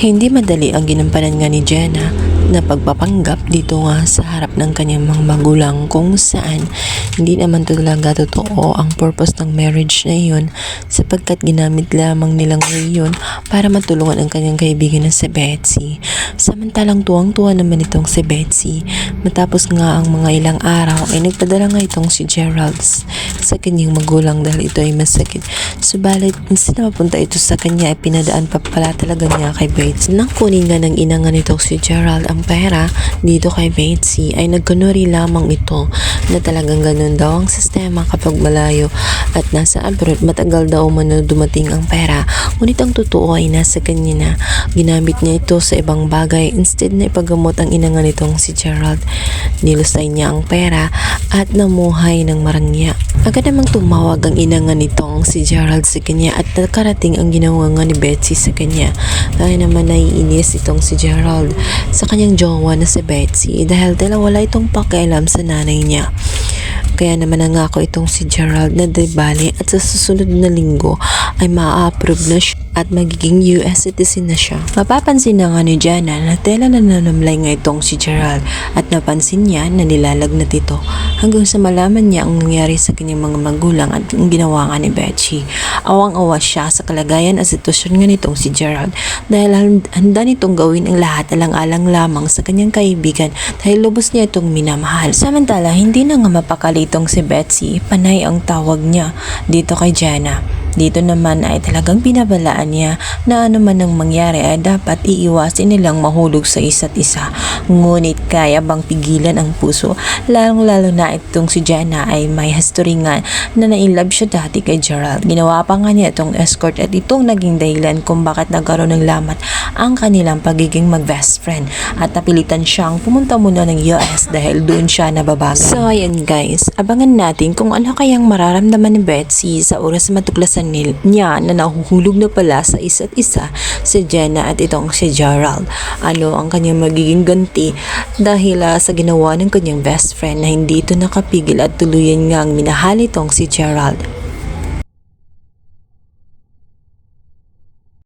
Hindi madali ang ginampanan nga ni Jenna na pagpapanggap dito nga sa harap ng kanyang mga magulang kung saan hindi naman talaga totoo ang purpose ng marriage na iyon sapagkat ginamit lamang nilang iyon para matulungan ang kanyang kaibigan na si Betsy. Samantalang tuwang-tuwa naman itong si Betsy matapos nga ang mga ilang araw ay nagpadala nga itong si Gerald sa kanyang magulang dahil ito ay masakit. Subalit, instead na mapunta ito sa kanya ay pinadaan pa pala talaga niya kay Bates. Nang kunin nga ng ina nga si Gerald ang pera dito kay Batesy ay nagkunwari lamang ito na talagang ganun daw ang sistema kapag malayo at nasa abroad. Matagal daw man dumating ang pera ngunit ang totoo ay nasa kanya na. Ginamit niya ito sa ibang bagay. Instead na ipagamot ang ina nga nitong si Gerald nilusay niya ang pera at namuhay ng marangya agad namang tumawag ang ina nga nitong si Gerald sa kanya at nakarating ang ginawa nga ni Betsy sa kanya kaya naman naiinis itong si Gerald sa kanyang jowa na si Betsy dahil dala wala itong pakialam sa nanay niya. Kaya naman nangako itong si Gerald na di bali at sa susunod na linggo ay maa-approve na siya at magiging US citizen na siya. Mapapansin na nga ni Jana na tela na nanamlay nga itong si Gerald at napansin niya na nilalagnat ito hanggang sa malaman niya ang nangyari sa kanyang mga magulang at ang ginawa nga ni Betsy. Awang-awa siya sa kalagayan at sitwasyon nga nitong si Gerald dahil hand- handa nitong gawin ang lahat alang-alang lamang sa kanyang kaibigan dahil lubos niya itong minamahal. Samantala, hindi na nga mapakali itong si Betsy, panay ang tawag niya dito kay Jana. Dito naman ay talagang binabalaan niya na ano man ang mangyari ay dapat iiwasin nilang mahulog sa isa't isa. Ngunit kaya bang pigilan ang puso? Lalong lalo na itong si Jenna ay may history nga na nainlove siya dati kay Gerald. Ginawa pa nga niya itong escort at itong naging dahilan kung bakit nagkaroon ng lamat ang kanilang pagiging mag-best friend. At napilitan siyang pumunta muna ng US dahil doon siya nababago. So ayan guys, abangan natin kung ano kayang mararamdaman ni Betsy sa oras na matuklasan nil niya na nahuhulog na pala sa isa't isa si Jenna at itong si Gerald. Ano ang kanyang magiging ganti dahil ah, sa ginawa ng kanyang best friend na hindi ito nakapigil at tuluyan ngang minahal itong si Gerald.